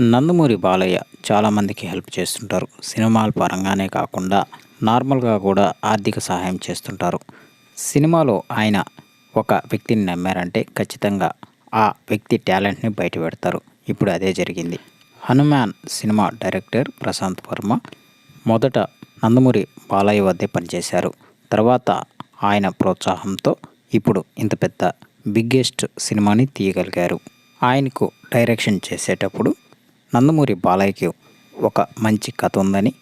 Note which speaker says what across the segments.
Speaker 1: నందమూరి బాలయ్య చాలామందికి హెల్ప్ చేస్తుంటారు. సినిమాల పరంగానే కాకుండా నార్మల్గా కూడా ఆర్థిక సహాయం చేస్తుంటారు. సినిమాలో ఆయన ఒక వ్యక్తిని నమ్మారంటే ఖచ్చితంగా ఆ వ్యక్తి టాలెంట్ని బయట పెడతారు. ఇప్పుడు అదే జరిగింది. హనుమాన్ సినిమా డైరెక్టర్ ప్రశాంత్ వర్మ మొదట నందమూరి బాలయ్య వద్దే పనిచేశారు. తర్వాత ఆయన ప్రోత్సాహంతో ఇప్పుడు ఇంత పెద్ద బిగ్గెస్ట్ సినిమాని తీయగలిగారు. ఆయనకు డైరెక్షన్ చేసేటప్పుడు నందమూరి బాలయ్యకి ఒక మంచి కథ ఉందని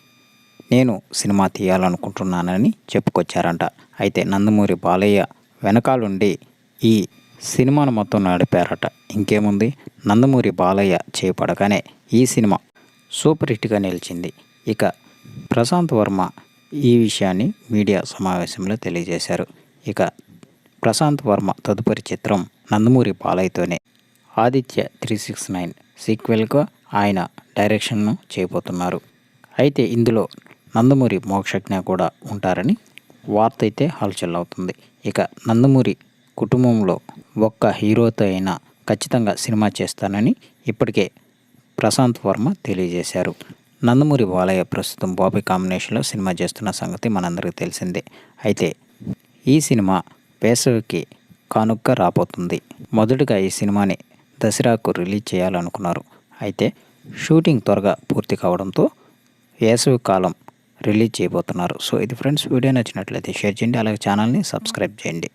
Speaker 1: నేను సినిమా తీయాలనుకుంటున్నానని చెప్పుకొచ్చారంట. అయితే నందమూరి బాలయ్య వెనకాలుండి ఈ సినిమాను మొత్తం నడిపారట. ఇంకేముంది? నందమూరి బాలయ్య చేపడగానే ఈ సినిమా సూపర్ హిట్గా నిలిచింది. ఇక ప్రశాంత్ వర్మ ఈ విషయాన్ని మీడియా సమావేశంలో తెలియజేశారు. ఇక ప్రశాంత్ వర్మ తదుపరి చిత్రం నందమూరి బాలయ్యతోనే ఆదిత్య త్రీ సిక్స్ నైన్ సీక్వెల్గా ఆయన డైరెక్షన్ను చేయబోతున్నారు. అయితే ఇందులో నందమూరి మోక్షజ్ఞ కూడా ఉంటారని వార్త అయితే హల్చల్ అవుతుంది ఇక నందమూరి కుటుంబంలో ఒక్క హీరోతో అయినా ఖచ్చితంగా సినిమా చేస్తానని ఇప్పటికే ప్రశాంత్ వర్మ తెలియజేశారు. నందమూరి బాలయ్య ప్రస్తుతం బాబీ కాంబినేషన్లో సినిమా చేస్తున్న సంగతి మనందరికీ తెలిసిందే. అయితే ఈ సినిమా వేసవికి కానుక్క రాబోతుంది. మొదటగా ఈ సినిమాని దసరాకు రిలీజ్ చేయాలనుకున్నారు. అయితే షూటింగ్ త్వరగా పూర్తి కావడంతో వేసవి కాలం రిలీజ్ చేయబోతున్నారు. సో ఇది ఫ్రెండ్స్ వీడియో నచ్చినట్లయితే షేర్ చేయండి. అలాగే ఛానల్ని సబ్స్క్రైబ్ చేయండి.